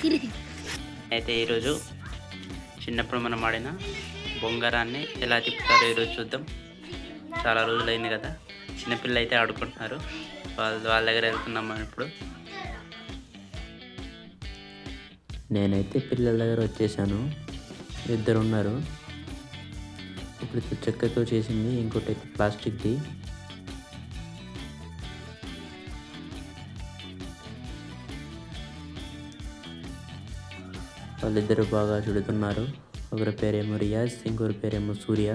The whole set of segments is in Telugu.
తిరిగి అయితే ఈరోజు చిన్నప్పుడు మనం ఆడిన బొంగరాన్ని ఎలా తిప్పుతారో ఈరోజు చూద్దాం. చాలా రోజులైంది కదా చిన్నపిల్లలు అయితే ఆడుకుంటున్నారు. వాళ్ళ వాళ్ళ దగ్గర వెళ్తున్నాం మనం ఇప్పుడు. నేనైతే పిల్లల దగ్గర వచ్చేసాను. ఇద్దరు ఉన్నారు ఇప్పుడు చెక్కతో చేసింది ఇంకోటి అయితే ప్లాస్టిక్ది వాళ్ళిద్దరు బాగా చుడుతున్నారు. ఒకరి పేరేమో రియాజ్ ఇంకొకరి పేరేమో సూర్య.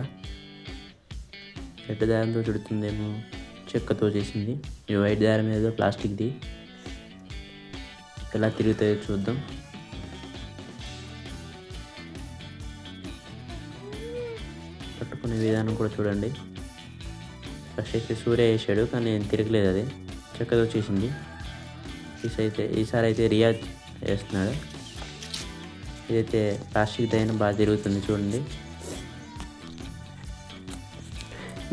రెడ్ దారంతో చుడుతుందేమో చెక్కతో చేసింది. ఈ వైట్ దారం ఏదో ప్లాస్టిక్ది ఎలా తిరుగుతాయో చూద్దాం. పట్టుకునే విధానం కూడా చూడండి. ఫస్ట్ అయితే సూర్య వేసాడు కానీ నేను తిరగలేదు అది. చక్కగా వచ్చేసింది. ఈసారి అయితే ఈసారి అయితే రియాజ్ వేస్తున్నాడు. ఇదైతే ప్లాస్టిక్ దైన బాగా తిరుగుతుంది చూడండి.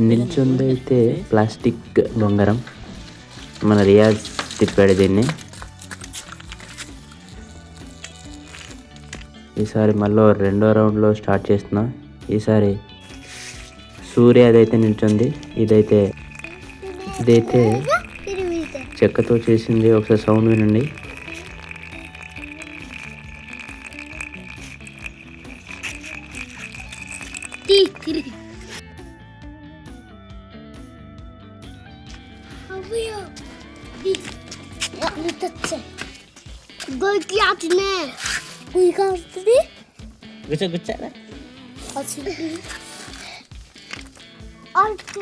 నిల్చుందైతే ప్లాస్టిక్ బొంగరం మన రియాజ్ తిప్పాడు దీన్ని. ఈసారి మళ్ళీ రెండో రౌండ్లో స్టార్ట్ చేస్తున్నా. ఈసారి సూర్య అదైతే నిల్చుంది ఇదైతే ఇదైతే చెక్కతో చేసింది. ఒకసారి సౌండ్ వినండి. గుచ్చ Artık